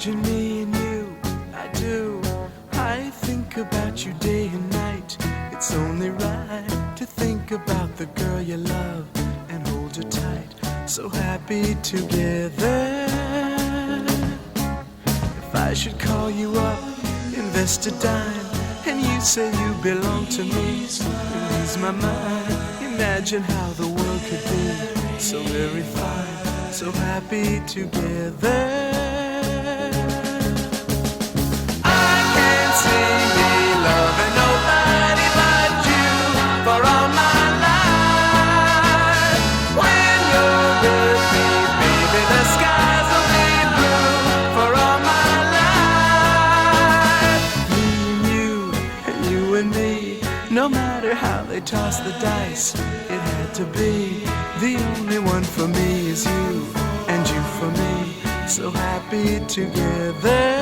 Imagine me and you, I do. I think about you day and night. It's only right to think about the girl you love and hold her tight. So happy together. If I should call you up, invest a dime, and you say you belong to me, ease my mind. Imagine how the world could be so very fine, so happy together. How they toss the dice, it had to be. The only one for me is you, and you for me, so happy together.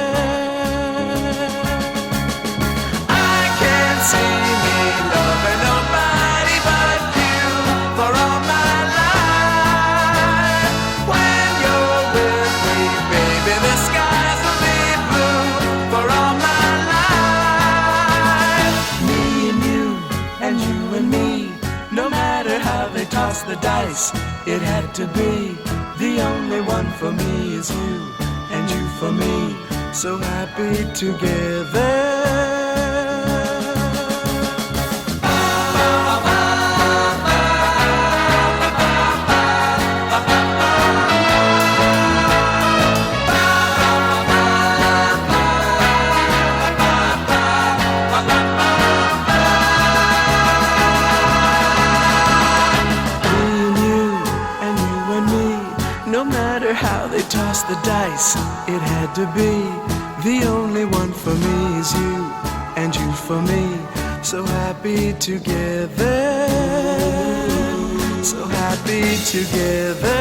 Toss the dice, it had to be. The only one for me is you, and you for me, so happy together. Matter how they toss the dice, it had to be. The only one for me is you, and you for me. So happy together. So happy together.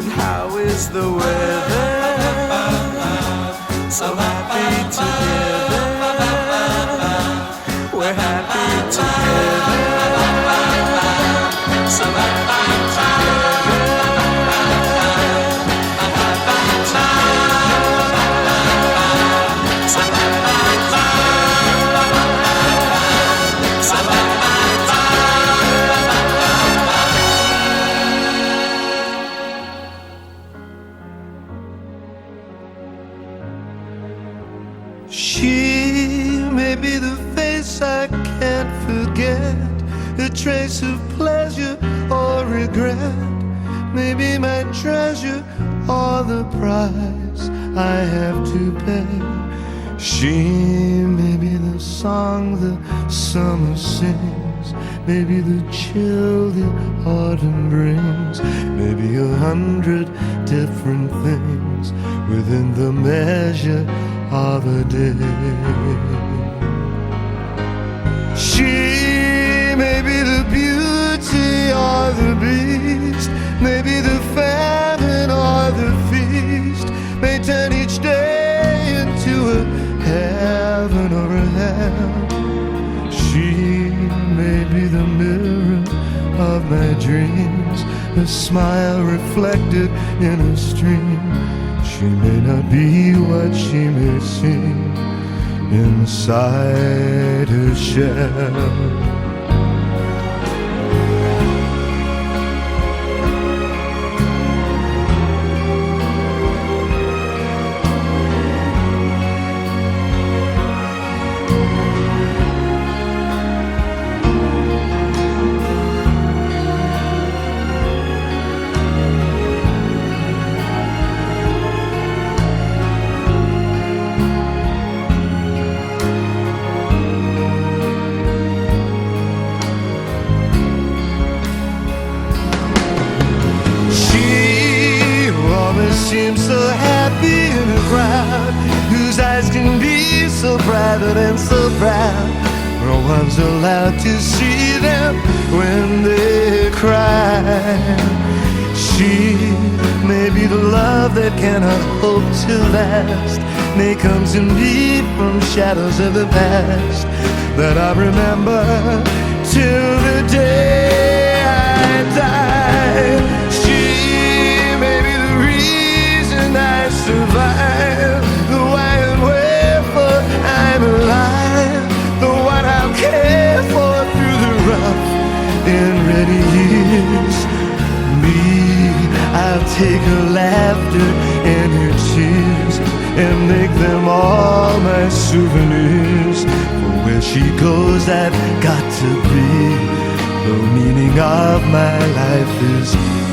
And how is the weather? So happy together. I can't forget, a trace of pleasure or regret. Maybe my treasure or the price I have to pay. She may be the song the summer sings, maybe the chill the autumn brings, maybe a hundred different things within the measure of a day. She may be the beauty or the beast, maybe the famine or the feast, may turn each day into a heaven or a hell. She may be the mirror of my dreams, a smile reflected in a stream. She may not be what she may seem inside her shell. Eyes can be so private and so proud. No one's allowed to see them when they cry. She may be the love that cannot hope to last, may come to me from shadows of the past that I remember till I'll take her laughter and her tears and make them all my souvenirs. For where she goes, I've got to be. The meaning of my life is.